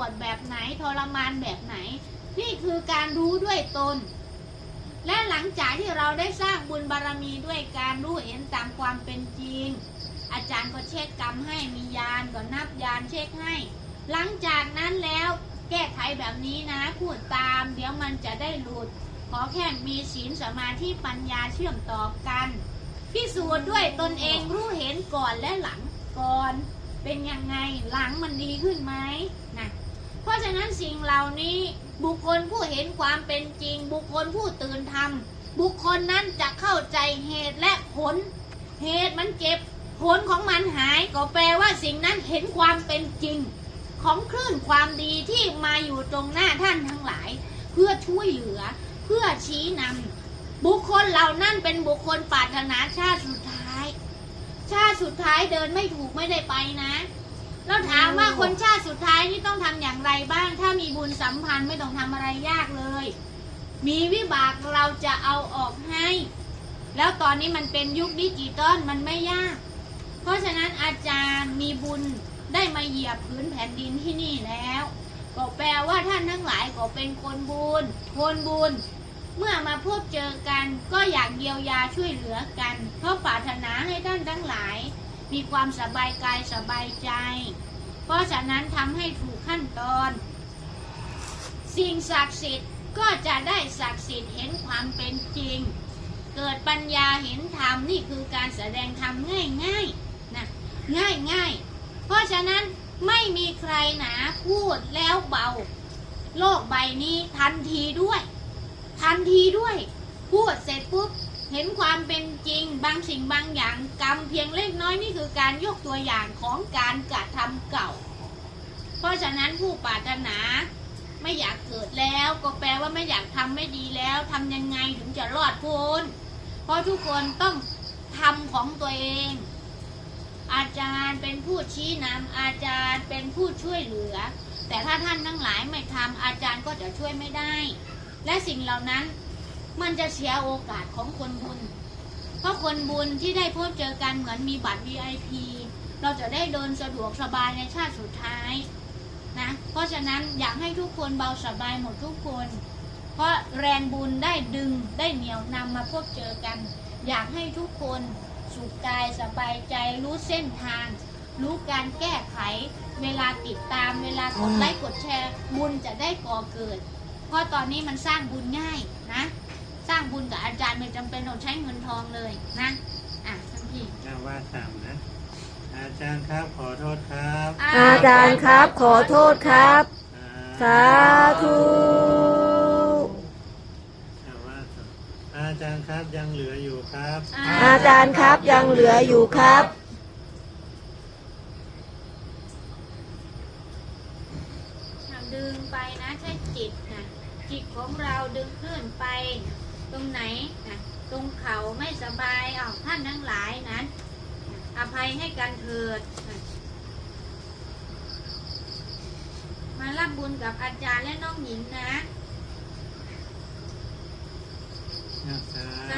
วดแบบไหนทรมานแบบไหน นี่คือการรู้ด้วยตน และหลังจากที่เราได้สร้างบุญบารมีด้วยการรู้เห็นตามความเป็นจริง อาจารย์ก็เช็คกรรมให้มียานก็นับยานเช็คให้ หลังจากนั้นแล้วแก้ไขแบบนี้นะพูดตาม เดี๋ยวมันจะได้หลุด ขอแค่มีศีลสมาธิปัญญาเชื่อมต่อกันพิสูจน์ด้วยตนเองรู้เห็นก่อนและหลังก่อน เป็นยังไงหลังมันดีขึ้นไหมนะ ราะฉะนั้นสิ่งเหล่านี้บุคคลผู้เห็นความเป็นจริง บุคคลผู้ตื่นธรรม บุคคลนั้นจะเข้าใจเหตุและผล เหตุมันเจ็บ ผลของมันหายก็แปลว่าสิ่งนั้นเห็นความเป็นจริง ของคลื่นความดีที่มาอยู่ตรงหน้าท่านทั้งหลาย เพื่อช่วยเหลือ เพื่อชี้นำบุคคลเหล่านั้นเป็นบุคคลปรารถนาชาติสุดท้าย ชาติสุดท้ายเดินไม่ถูกไม่ได้ไปนะ เราถามว่าคนชาติสุดท้ายนี่ต้องทำอย่างไรบ้าง ถ้ามีบุญสัมพันธ์ไม่ต้องทำอะไรยากเลย มีวิบากเราจะเอาออกให้ แล้วตอนนี้มันเป็นยุคดิจิตอลมันไม่ยาก เพราะฉะนั้นอาจารย์มีบุญได้มาเหยียบพื้นแผ่นดินที่นี่แล้ว ก็แปลว่าท่านทั้งหลายก็เป็นคนบุญคนบุญ เมื่อมาพบเจอกันก็อยากเยียวยาช่วยเหลือกัน เพราะปรารถนาให้ท่านทั้งหลาย มีความสบายกายสบายใจ เพราะฉะนั้นทำให้ถูกขั้นตอน สิ่งศักดิ์สิทธิ์ก็จะได้ศักดิ์สิทธิ์เห็นความเป็นจริง เกิดปัญญาเห็นธรรมนี่คือการแสดงธรรมง่ายๆนะง่ายง่ายๆเพราะฉะนั้นไม่มีใครหนาพูดแล้วเบา โลกใบนี้ทันทีด้วย ทันทีด้วย พูดเสร็จปุ๊บเห็นความเป็น สิ่งบางอย่างกรรมเพียงเล็กน้อยนี่คือการยกตัวอย่างของการกระทำเก่า เพราะฉะนั้นผู้ปรารถนาไม่อยากเกิดแล้วก็แปลว่าไม่อยากทำไม่ดีแล้วทำยังไงถึงจะรอดพ้นเพราะทุกคนต้องทำของตัวเอง อาจารย์เป็นผู้ชี้นำอาจารย์เป็นผู้ช่วยเหลือ แต่ถ้าท่านทั้งหลายไม่ทำอาจารย์ก็จะช่วยไม่ได้ และสิ่งเหล่านั้นมันจะเสียโอกาสของคนบุญ เพราะคนบุญที่ได้พบเจอกันเหมือนมีบัตร VIP เราจะได้เดินสะดวกสบายในชาติสุดท้ายนะเพราะฉะนั้นอยากให้ทุกคนเบาสบายหมดทุกคน เพราะแรงบุญได้ดึงได้เหนี่ยวนำมาพบเจอกัน อยากให้ทุกคนสุขกายสบายใจรู้เส้นทาง รู้การแก้ไข เวลาติดตามเวลากดไลค์กดแชร์บุญจะได้ก่อเกิด เพราะตอนนี้มันสร้างบุญง่ายนะ สร้างบุญกับอาจารย์ไม่จำเป็นต้องใช้เงินทองเลยนะอะท่านพี่น่าว่าตามนะ อาจารย์ครับขอโทษครับอาจารย์ครับขอโทษครับ สาธุน่าว่าตามอาจารย์ครับยังเหลืออยู่ครับ อาจารย์ครับยังเหลืออยู่ครับทำดึงไปนะใช้จิตนะจิตของเราดึงขึ้นไป ตรงไหนนะตรงเขาไม่สบายอ้าท่านทั้งหลายนั้น อภัยให้กันเถิด มารับบุญกับอาจารย์และน้องหญิงนะสา